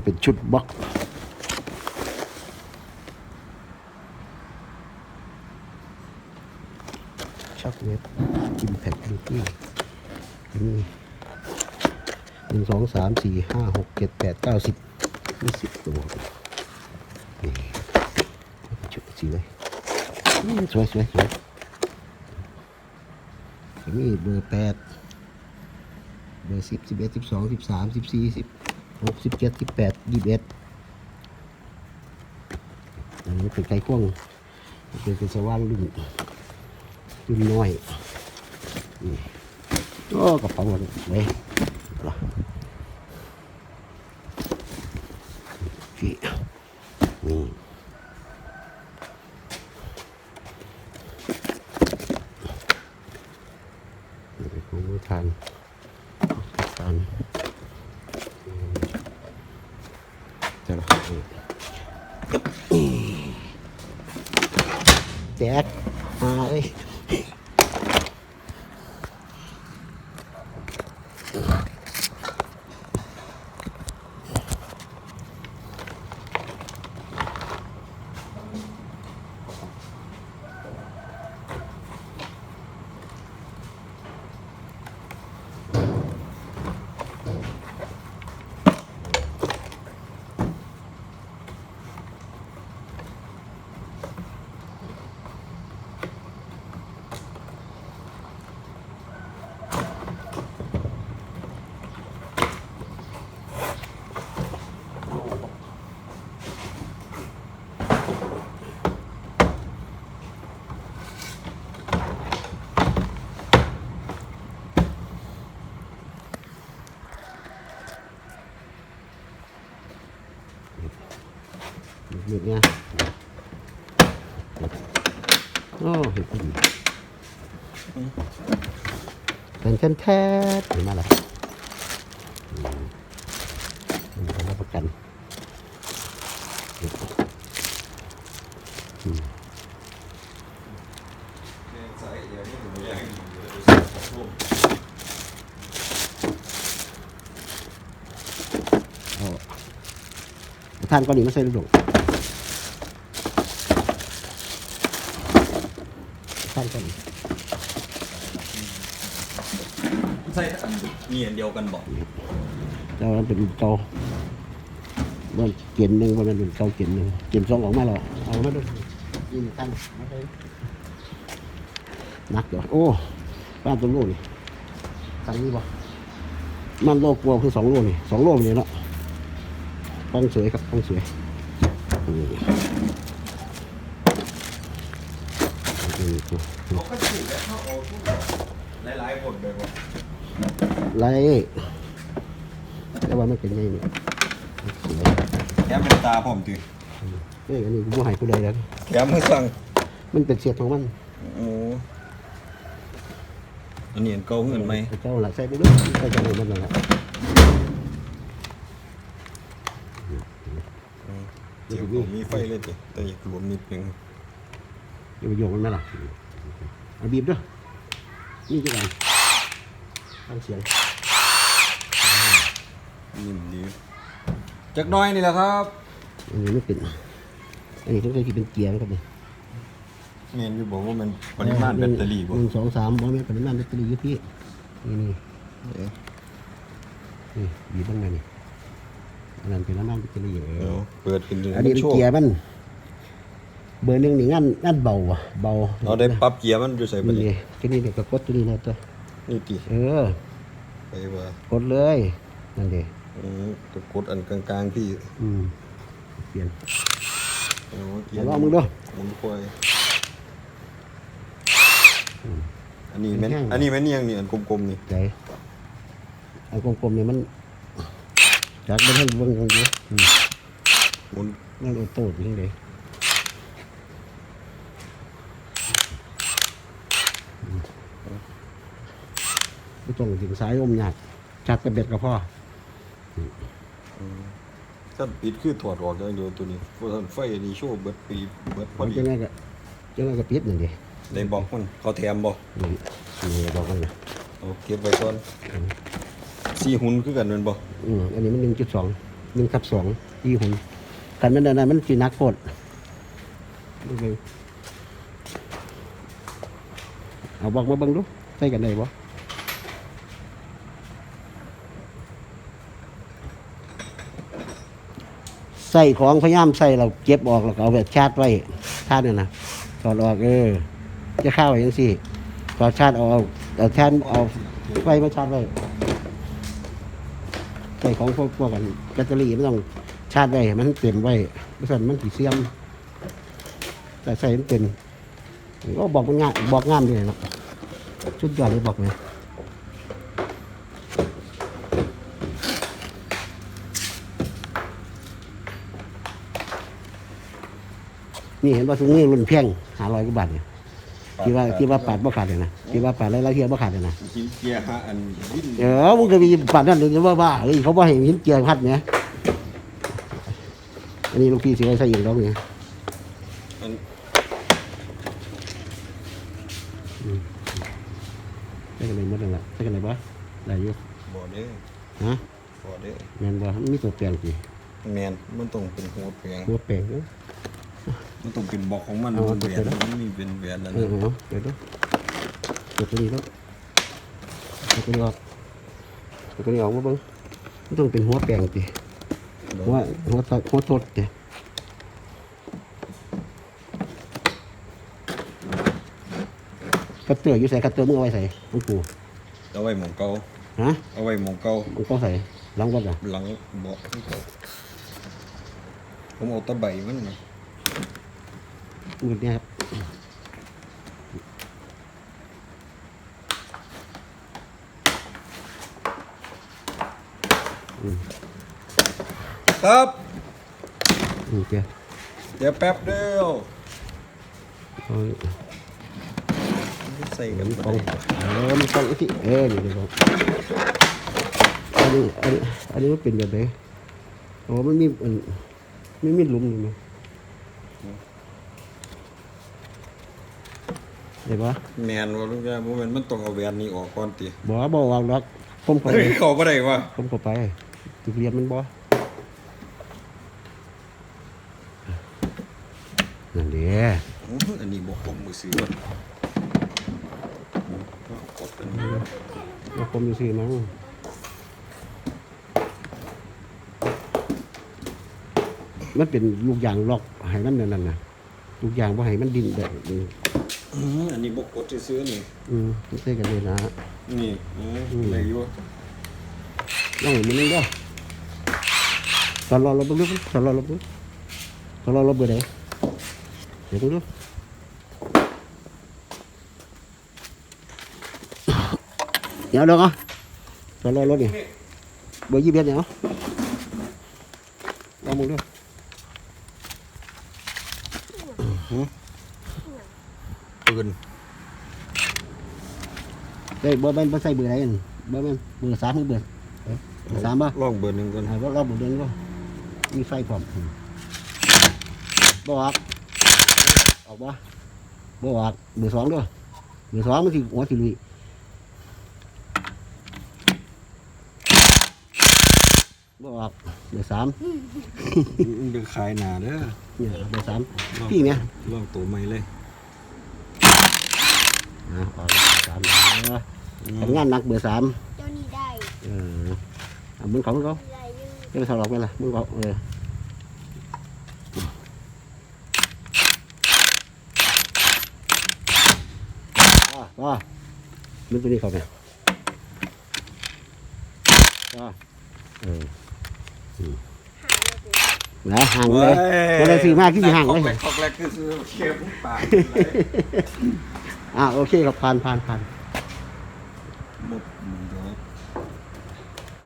ก็เป็นชุดบล็อกช็อกเวฟอิมแพคบิวตี้นี่หนึ่งสองสามสี่ห้าหกเจ็ดแปดเก้าสิบยี่สิบตัวนี่ชุดสีเลยสวยสวยสวยมีเบอร์แปดเบอร์สิบสิบเอ็ดสิบสองสิบสามสิบสี่สิบ หกสิบเจ็ดสิบแปดยี่สิบเอ็ดอันนี้เป็นไก่ข้วงเป็นเป็นสว่างรุ่นรุ่นน้อยนี่โอ้กระเป๋าเลยเว้ยพี่นี่นี่เป็นของมือทาน กันจะละ แจ็คมาเอ้ย หยุดเนี่ยโอ้เห็นผู้หญิงเป็นแท้นแท้เห็นไหมล่ะมันรับประกันท่านก็หนีมาใส่ลูก ดงท่านก็หนีใช่มีอันเดียวกันบอกแต่ว่ามันเป็นเกามันเกียนหนึ่งมันเป็นเกาเกียนหนึ่งเกียนสองออกมาแล้วเอามาดูยิงท่านมาเลยนักเดี๋ยวโอ้บ้านตัวโลนี่สั่งนี่บ่มันโลกลัวคือสองโลนี่สองโลนี่เนาะกล้องสวยครับกล้องสวย นี่นี่ตัวเขาก็ถูกแล้วเขาเอาทุกหลายๆคนเลยบอกไรแต่ว่าไม่เป็นไงนี่สวยแถมเป็นตาผมจืเอ้ยอันนี้กูบ่ใหายกูได้แล้วแถมมือสั่งมันเป็นเสียดของมันโอ้อันนี้อันเก่าเงินไหมเจ้าหลักใส่ไปด้วยใส่เจ้าของมันนั่นแหละเดี๋ยวผมมีไฟเลยจ้ะแต่อยากรวมนิดนึง อย่าไปโยงมันไหมล่ะเอาบีบด้วยนี่จะไงฟังเสียงนิ่มดีจักหน้อยนี่แหละครับอันนี้ไม่เป็นอันนี้ต้องใช้ที่เป็นเกียร์นะครับเนี่ยเมียนอยู่บอกว่ามันปริมาณแบตเตอรี่บ่หนึ่งสองสามบอลแม่นปริมาณแบตเตอรี่อยู่พี่นี่นี่เอ๊ะนี่บีบบ้างไงนี่อันนั้นเป็นน้ำมันแบตเตอรี่เอเดี๋ยวอเปิดขึ้นดูอันนี้เป็นโชว์เกียร์มัน เบอร์หนึ่งนี่งั้นงั้นเบาอะเบาเราได้ปรับเกียร์มันอยู่ใส่ไปนี่เลยที่นี่เดี๋ยวก็กดตัวนี้นะตัวนี่ตีเออไปว่ากดเลยนั่นเดีอืมตะกดอันกลางๆที่อืมเปลี่ยนโอ้เกียเอาร์ลองมึงดูหมุนควายอันนี้แม่นอันนี้แม่นเนียงนี่อันกลมๆนี่ใจไอ้กลมๆเนี่ยมันจากมันให้เบิ่งกันอยู่อืมหมุนนั่นโอโต้ที่ไหนไม่ต้องถึงสายอมหยาดจัดกระเบ็ดกับพ่อถ้าปิดคือถอดออกอย่างเดียวตัวนี้เพราะฉะนั้นไฟอันนี้โชว์เบิดปีเบิดพอมันดีจะไงก็จะไงก็ปิดนั่นดิได้บอกมันเขาแถมบ่นี่นี่บอกกันนะเอาเก็บไว้ก่อนสี่หุ่นคือกันแม่นบ่อืมอันนี้มันหนึ่งจุดสองอหนึ่งทับสองยี่หุ่นกันมันอันนั้นมันสีนักโคตรดูเลยเอาบอกมาเบังดูใส่กันได้บ่ ใส่ของพยายามใส่เราเก็บออกแล้วก็เอาแบบชาร์จไว้ชาร์จเนี่ยนะถอดออกเออจะเข้าไว้ยังสิถอดชาร์จเอาเอาเอาชาร์จเอาไฟมาชาร์จไว้ใส่ของพวกพวกกันแบตเตอรี่ไม่ต้องชาร์จไว้มันเต็มไว้ไม่สั่นมันสีเสื่อมแต่ใส่มันเต็มก็บอกมันง่ายบอกง่ามดีเนะชุดยอดเลยบอกเลย นี่เห็นว่าถุงนี้รุ่นเพียงหาร้อยกว่าบาทเนี่ยที่ว่าที่ว่าปาดบ่ขาดเลยนะที่ว่าปาดแล้วเทียบ่ขาดเลยนะหินเกียร์ฮะอันวิ่นเออมึงก็มีปัดนั่นเลยว่าบ้าเฮ้ยเขาบอกให้หินเกียร์พัดเนี่ยอันนี้ลูกพี่สิไว้ใส่อยู่แล้วเนี่ยอันใส่กันเลยหมดเลยละใส่กันเลยบ่ได้อยู่บ่เด้อฮะบ่เด้อแมนบ่มีตัวเปลี่ยนสิแมนมันต้องเป็นหัวแปลงตัวแปลงเนอะ มันต้องเป็นบอกของมันเอามันตัวแหวเดียนวมันมีเป็นแหวนแล้วเออนะเออเดี๋ยวดูตัวตัวนี้แล้วตัวตัวนี้ออกตัวตัวนี้ออกมาเบิ่งมันต้องเป็นหัวแปลงสิหัวหัวตหัวตดสิกระเตืออยู่ใส่กระเตือมึงเอาไว้ใส่มึงกูเอาไว้หมองเก่าฮะเอาไว้หมองเก่ามึงก็ใส่หลังวัดอะหลังเบาะของเก่าผมเอาตะไบมันมา มือเนี่ยครับครับอืมเจ้าเดี๋ยวแป๊บเดียวเอาใส่กันมันบ่ต้องได้เออมันต้องที่เออนี่เดี๋ยวก่อนอันนี้อันนี้อันนี้มันเป็นแบบไหนโอ้มันมีอันไม่มีหลุมนี่มั้ย เดี๋ยวบ่แมนว่าลูกแกบ่แม่นมันต้องเอาแหวนนี้ออกก่อนติบ่บ่วางล็อกผมเข้าเฮ้ไปยเข้าบ่ได้ว่ะผมเข้าไปจุดเรียนมันบ่นั่นเด้อื้ออันนี้บ่คมมือซื้อว่ะกดอันนี้แล้วผมจะซื้อมั้งมันเป็นลูกยางล็อกให้มันนั่นน่ะลูกยางบ่ให้มันดิ้นแบบนี้ อื้ออันนี้บ่กดซื้อๆนี่ อืมไม่ใช่กันเลยนะนี่เออได้อยู่ลองให้มันนึงเด้อตอนรอเราเบิ่งดูตอนรอเราเบิ่งตอนรอเราเบิ่งได้เดี๋ยวดูดูเดี๋ยวเดี๋ยวอะตอนรอรถนี่เบอร์ยี่สิบเอ็ดเนี่ยเอาลองมึงดู ปืนเฮ้ยเบอร์แม่นเบอร์ใส่เบอร์ไหนอั่นเบอร์แม่นเบอร์สามหรือเบอร์เอ้ยเบอร์สามป่ะลองเบอร์หนึงก่อนอ่าเราเราเบอร์เดินก็มีไฟพร้อมอืมบออกออกบ่บออกเบอร์สองด้วยเบอร์สองมันสิหัวสิลุยบออกเบอร์สามมันเป็นขายหนาเด้อเนี่ยเบอร์สามพี่เนี่ยลองตัวใหม่เลย อ่าออกเบอร์สามเออทำงานหนักเบอร์สามเจ้านี่ได้เออเอามึงเขามึงเขาได้อยังจะไปถอดออกไหมล่ะมึงเขาเอออ่าอ่ามึงตัวนี้เขาไหมอ่าเออหาเลยสินะห่างเลยวันละสี่มากที่ห่างเลยขอกแรกขอกแรกคือซื้อเค็มปาก อ่าโอเคครับผ่านผ่านผ่านบบมึงก็